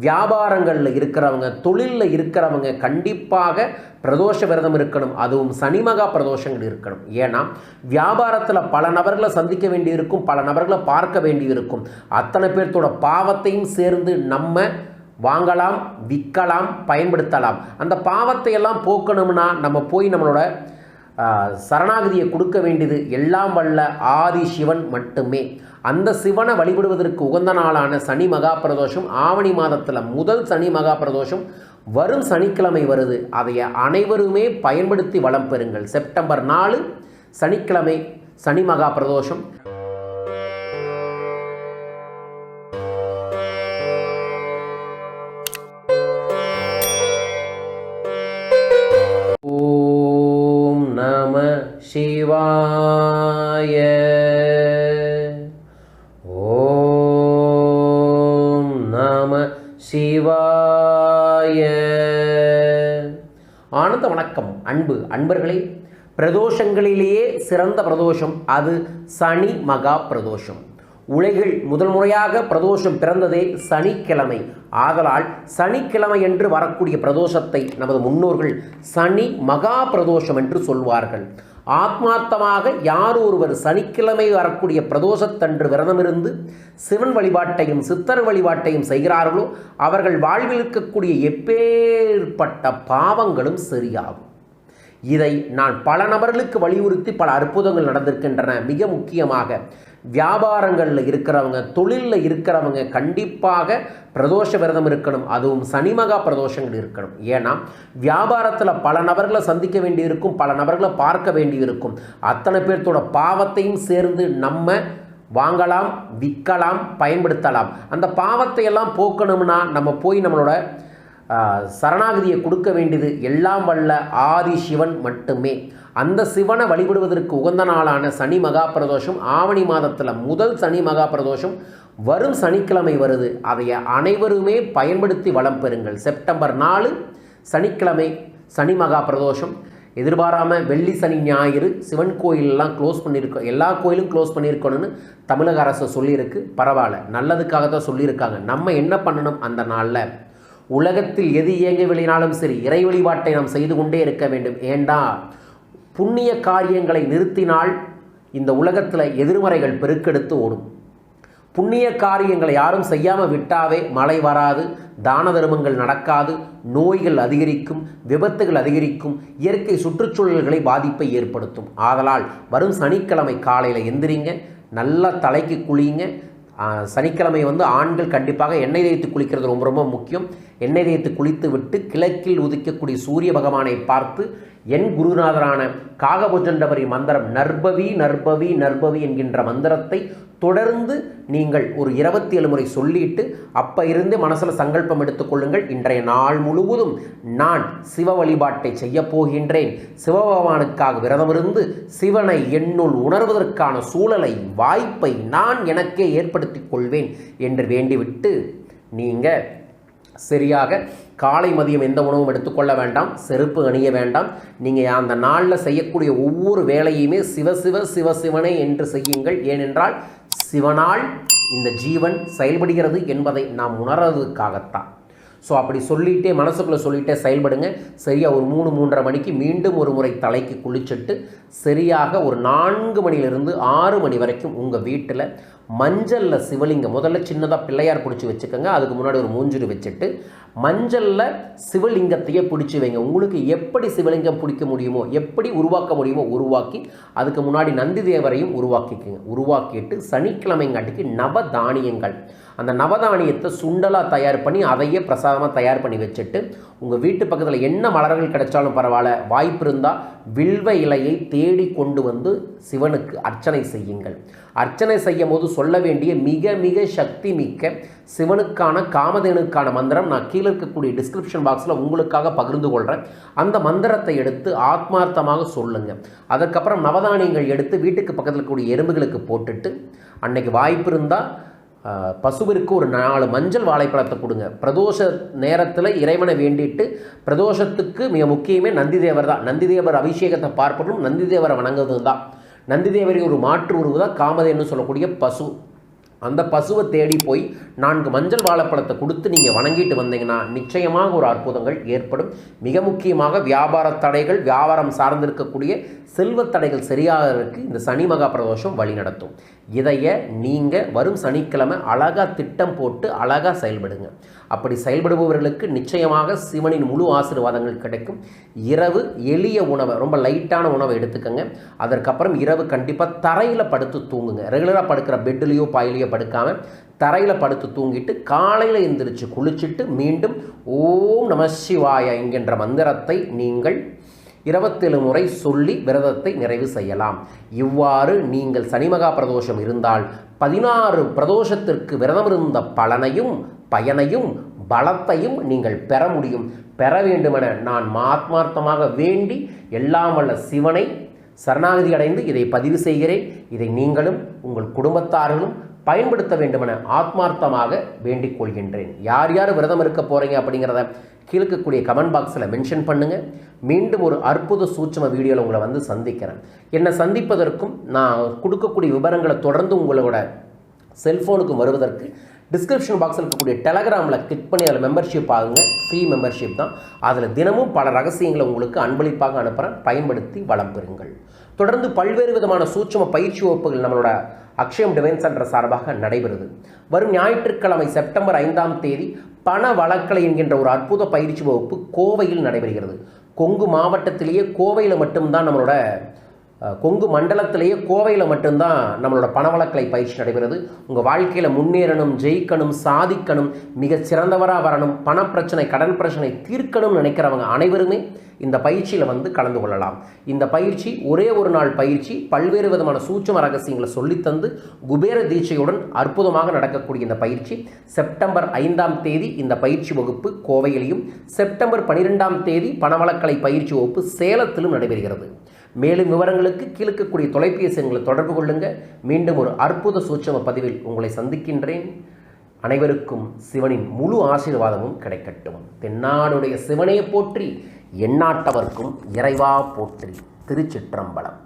வியாபாரங்களில் இருக்கிறவங்க தொழிலில் இருக்கிறவங்க கண்டிப்பாக பிரதோஷ விரதம் இருக்கணும். அதுவும் சனிமகா பிரதோஷங்கள் இருக்கணும். ஏன்னா வியாபாரத்தில் பல நபர்களை சந்திக்க வேண்டியிருக்கும் பல நபர்களை பார்க்க வேண்டியிருக்கும். அத்தனை பேர்த்தோட பாவத்தையும் சேர்ந்து நம்ம வாங்கலாம் விற்கலாம் பயன்படுத்தலாம். அந்த பாவத்தை எல்லாம் போக்கணும்னா நம்ம போய் நம்மளோட சரணாகதியை கொடுக்க வேண்டியது எல்லாம் வல்ல ஆதி சிவன் மட்டுமே. அந்த சிவனை வழிபடுவதற்கு உகந்த நாளான சனி மகா பிரதோஷம் ஆவணி மாதத்தில் முதல் சனி மகா பிரதோஷம் வரும் சனிக்கிழமை வருது. அதை அனைவருமே பயன்படுத்தி வளம் பெறுங்கள். செப்டம்பர் நாலு சனிக்கிழமை சனி மகா பிரதோஷம் சிவாய. ஓம் நம சிவாய. ஆனந்த வணக்கம் அன்பு அன்பர்களே. பிரதோஷங்களிலேயே சிறந்த பிரதோஷம் அது சனி மகா பிரதோஷம். உலகில் முதல் முறையாக பிரதோஷம் பிறந்ததே சனிக்கிழமை. ஆதலால் சனிக்கிழமை என்று வரக்கூடிய பிரதோஷத்தை நமது முன்னோர்கள் சனி மகா பிரதோஷம் என்று சொல்வார்கள். ஆத்மார்த்தமாக யார் ஒருவர் சனிக்கிழமை வரக்கூடிய பிரதோஷத்தன்று விரதமிருந்து சிவன் வழிபாட்டையும் சித்தர் வழிபாட்டையும் செய்கிறார்களோ அவர்கள் வாழ்வில் இருக்கக்கூடிய எப்பேற்பட்ட பாவங்களும் சரியாகும். இதை நான் பல நபர்களுக்கு வலியுறுத்தி பல அற்புதங்கள் நடந்திருக்கின்றன. மிக முக்கியமாக வியாபாரங்களில் இருக்கிறவங்க தொழிலில் இருக்கிறவங்க கண்டிப்பாக பிரதோஷ விரதம் இருக்கணும். அதுவும் சனிமகா பிரதோஷங்கள் இருக்கணும். ஏன்னா வியாபாரத்தில் பல நபர்களை சந்திக்க வேண்டியிருக்கும் பல நபர்களை பார்க்க வேண்டியிருக்கும். அத்தனை பேர்த்தோட பாவத்தையும் சேர்ந்து நம்ம வாங்கலாம் விற்கலாம் பயன்படுத்தலாம். அந்த பாவத்தை எல்லாம் போக்கணும்னா நம்ம போய் நம்மளோட சரணாகதியை கொடுக்க வேண்டியது எல்லாம் வல்ல ஆதி சிவன் மட்டுமே. அந்த சிவனை வழிபடுவதற்கு உகந்த நாளான சனி மகா பிரதோஷம் ஆவணி மாதத்தில் முதல் சனி மகா பிரதோஷம் வரும் சனிக்கிழமை வருது. அதை அனைவருமே பயன்படுத்தி வளம் பெறுங்கள். செப்டம்பர் நாலு சனிக்கிழமை சனி மகா பிரதோஷம் எதிர்பாராமல் வெள்ளி சனி ஞாயிறு சிவன் கோயிலெல்லாம் க்ளோஸ் பண்ணியிருக்கோம் எல்லா கோயிலும் க்ளோஸ் பண்ணியிருக்கணும்னு தமிழக அரசு சொல்லியிருக்கு. பரவாயில்ல நல்லதுக்காக தான் சொல்லியிருக்காங்க. நம்ம என்ன பண்ணணும் அந்த நாளில்? உலகத்தில் எது இயங்கவில்லைனாலும் சரி இறை வழிபாட்டை நாம் செய்து கொண்டே இருக்க வேண்டும். ஏண்டா? புண்ணிய காரியங்களை நிறுத்தினால் இந்த உலகத்தில் எதிர்மறைகள் பெருக்கெடுத்து ஓடும். புண்ணிய காரியங்களை யாரும் செய்யாமல் விட்டாவே மழை வராது தான தர்மங்கள் நடக்காது நோய்கள் அதிகரிக்கும் விபத்துகள் அதிகரிக்கும் இயற்கை சுற்றுச்சூழல்களை பாதிப்பை ஏற்படுத்தும். ஆதலால் வரும் சனிக்கிழமை காலையில் எந்திரிங்க நல்லா தலைக்கு குளியுங்க சனிக்கிழமை வந்து ஆண்கள் கண்டிப்பாக எண்ணெய் தேய்த்து குளிக்கிறது ரொம்ப ரொம்ப முக்கியம். எண்ணெய் தேய்த்து குளித்துவிட்டு கிழக்கில் உதிக்கக்கூடிய சூரிய பகவானை பார்த்து என் குருநாதரான காகபுஜண்டவரி மந்திரம் நர்பவி நர்பவி நர்பவி என்கின்ற மந்திரத்தை தொடர்ந்து நீங்கள் ஒரு இருபத்தி ஏழு முறை சொல்லிட்டு அப்போ இருந்து மனசில் சங்கல்பம் எடுத்துக்கொள்ளுங்கள் இன்றைய நாள் முழுவதும் நான் சிவ வழிபாட்டை செய்ய போகின்றேன். சிவபகவானுக்காக விரதமிருந்து சிவனை என்னுள் உணர்வதற்கான சூழலை வாய்ப்பை நான் எனக்கே ஏற்படுத்திக் கொள்வேன் என்று வேண்டிவிட்டு நீங்கள் சரியாக காலை மதியம் எந்த உணவும் எடுத்துக்கொள்ள வேண்டாம் செருப்பு அணிய வேண்டாம். நீங்கள் அந்த நாளில் செய்யக்கூடிய ஒவ்வொரு வேலையுமே சிவ சிவ சிவ சிவனே என்று செய்யுங்கள். ஏனென்றால் சிவனால் இந்த ஜீவன் செயல்படுகிறது என்பதை நாம் உணர்றதுக்காகத்தான். ஸோ அப்படி சொல்லிகிட்டே மனசுக்குள்ளே சொல்லிகிட்டே செயல்படுங்க. சரியாக ஒரு மூணு மூன்றரை மணிக்கு மீண்டும் ஒரு முறை தலைக்கு குளிச்சுட்டு சரியாக ஒரு நான்கு மணிலிருந்து ஆறு மணி வரைக்கும் உங்கள் வீட்டில் மஞ்சளில் சிவலிங்கம் முதல்ல சின்னதாக பிள்ளையார் பிடிச்சி வச்சுக்கோங்க. அதுக்கு முன்னாடி ஒரு மூஞ்சுரு வச்சுட்டு மஞ்சளில் சிவலிங்கத்தையே பிடிச்சி வைங்க. உங்களுக்கு எப்படி சிவலிங்கம் பிடிக்க முடியுமோ எப்படி உருவாக்க முடியுமோ உருவாக்கி அதுக்கு முன்னாடி நந்தி தேவரையும் உருவாக்கிக்கோங்க. உருவாக்கிட்டு சனிக்கிழமைங்காட்டிக்கு நவதானியங்கள். அந்த நவதானியத்தை சுண்டலாக தயார் பண்ணி அதையே பிரசாதமாக தயார் பண்ணி வச்சுட்டு உங்கள் வீட்டு பக்கத்தில் என்ன மலர்கள் கிடைச்சாலும் பரவாயில்ல வாய்ப்பு இருந்தால் வில்வ இலையை தேடி கொண்டு வந்து சிவனுக்கு அர்ச்சனை செய்யுங்கள். அர்ச்சனை செய்யும் போது சொல்ல வேண்டிய மிக மிக சக்தி மிக்க சிவனுக்கான காமதேனுக்கான மந்திரம் நான் கீழே இருக்கக்கூடிய டிஸ்கிரிப்ஷன் பாக்ஸில் உங்களுக்காக பகிர்ந்து கொள்கிறேன் அந்த மந்திரத்தை எடுத்து ஆத்மார்த்தமாக சொல்லுங்கள் அதுக்கப்புறம் நவதானியங்கள் எடுத்து வீட்டுக்கு பக்கத்தில் இருக்கக்கூடிய எறும்புகளுக்கு போட்டுட்டு அன்னைக்கு வாய்ப்பு இருந்தால் பசுவிற்கு ஒரு நாலு மஞ்சள் வாழைப்பழத்தை கொடுங்க. பிரதோஷ நேரத்தில் இறைவனை வேண்டிட்டு பிரதோஷத்துக்கு மிக முக்கியமே நந்திதேவர் தான். நந்திதேவர் அபிஷேகத்தை பார்ப்பதும் நந்திதேவரை வணங்குவதும் தான். நந்திதேவரை ஒரு மாற்று உருவு தான் காமதேன்னு சொல்லக்கூடிய பசு. அந்த பசுவை தேடி போய் நான்கு மஞ்சள் வாழைப்பழத்தை கொடுத்து நீங்கள் வணங்கிட்டு வந்தீங்கன்னா நிச்சயமாக ஒரு அற்புதங்கள் ஏற்படும். மிக முக்கியமாக வியாபார தடைகள் வியாபாரம் சார்ந்திருக்கக்கூடிய செல்வத் தடைகள் சரியாகிறதுக்கு இந்த சனி மகா பிரதோஷம் வழி நடத்தும். இதைய நீங்கள் வரும் சனிக்கிழமை அழகாக திட்டம் போட்டு அழகாக செயல்படுங்க. அப்படி செயல்படுபவர்களுக்கு நிச்சயமாக சிவனின் முழு ஆசீர்வாதங்கள் கிடைக்கும். இரவு எளிய உணவை ரொம்ப லைட்டான உணவை எடுத்துக்கங்க. அதற்கப்புறம் இரவு கண்டிப்பாக தரையில் படுத்து தூங்குங்க. ரெகுலராக படுக்கிற பெட்லேயோ பாயிலையோ படுக்காமல் தரையில் படுத்து தூங்கிட்டு காலையில் எந்திரிச்சு குளிச்சுட்டு மீண்டும் ஓம் நம சிவாய என்கின்ற மந்திரத்தை நீங்கள் இருபத்தேழு முறை சொல்லி விரதத்தை நிறைவு செய்யலாம். இவ்வாறு நீங்கள் சனிமகா பிரதோஷம் இருந்தால் பதினாறு பிரதோஷத்திற்கு விரதம் இருந்த பலனையும் பயனையும் பலத்தையும் நீங்கள் பெற முடியும். பெற வேண்டுமென நான் ஆத்மார்த்தமாக வேண்டி எல்லாம் வல்ல சிவனை சரணாகதி அடைந்து இதை பதிவு செய்கிறேன். இதை நீங்களும் உங்கள் குடும்பத்தார்களும் பயன்படுத்த வேண்டுமென ஆத்மார்த்தமாக வேண்டிக் கொள்கின்றேன். யார் யார் விரதம் இருக்க போகிறீங்க அப்படிங்கிறத கீழ்க்கக்கூடிய கமெண்ட் பாக்ஸில் மென்ஷன் பண்ணுங்கள் மீண்டும் ஒரு அற்புத சூட்சம வீடியோவில் உங்களை வந்து சந்திக்கிறேன். என்னை சந்திப்பதற்கும் நான் கொடுக்கக்கூடிய விவரங்களை தொடர்ந்து உங்களோட செல்ஃபோனுக்கு வருவதற்கு டிஸ்கிரிப்ஷன் பாக்ஸில் இருக்கக்கூடிய டெலகிராமில் கிளிக் பண்ணி அதில் மெம்பர்ஷிப் ஆகுங்க. ஃப்ரீ மெம்பர்ஷிப் தான். அதில் தினமும் பல ரகசியங்களை உங்களுக்கு அன்பளிப்பாக அனுப்புகிறேன் பயன்படுத்தி வளம் பெறுங்கள். தொடர்ந்து பல்வேறு விதமான சூட்சம பயிற்சி வகுப்புகள் நம்மளோட அக்ஷயம் டிவைன் சென்டர் சார்பாக நடைபெறுது. வரும் ஞாயிற்றுக்கிழமை செப்டம்பர் ஐந்தாம் தேதி பண வழக்கலை என்கின்ற ஒரு அற்புத பயிற்சி வகுப்பு கோவையில் நடைபெறுகிறது. கொங்கு மாவட்டத்திலேயே கோவையில் மட்டும்தான் நம்மளோட கொங்கு மண்டலத்திலேயே கோவையில் மட்டும்தான் நம்மளோட பணவளக்கலை பயிற்சி நடைபெறுது. உங்கள் வாழ்க்கையில் முன்னேறணும் ஜெயிக்கணும் சாதிக்கணும் மிக சிறந்தவராக வரணும் பணப்பிரச்சனை கடன் பிரச்சனை தீர்க்கணும்னு நினைக்கிறவங்க அனைவருமே இந்த பயிற்சியில் வந்து கலந்து கொள்ளலாம். இந்த பயிற்சி ஒரே ஒரு நாள் பயிற்சி பல்வேறு விதமான சூட்சம ரகசியங்களை சொல்லித்தந்து குபேர தீட்சையுடன் அற்புதமாக நடக்கக்கூடிய இந்த பயிற்சி. செப்டம்பர் ஐந்தாம் தேதி இந்த பயிற்சி வகுப்பு கோவையிலையும் செப்டம்பர் பனிரெண்டாம் தேதி பணவளக்கலை பயிற்சி வகுப்பு சேலத்திலும் நடைபெறுகிறது. மேலும் விவரங்களுக்கு கீழக்கக்கூடிய தொலைபேசி எங்களை தொடர்பு கொள்ளுங்க. மீண்டும் ஒரு அற்புத சூட்சம பதிவில் உங்களை சந்திக்கின்றேன். அனைவருக்கும் சிவனின் முழு ஆசீர்வாதமும் கிடைக்கட்டும். தென்னாடுடைய சிவனையை போற்றி எண்ணாட்டவர்க்கும் இறைவா போற்றி. திருச்சிற்றம்பலம்.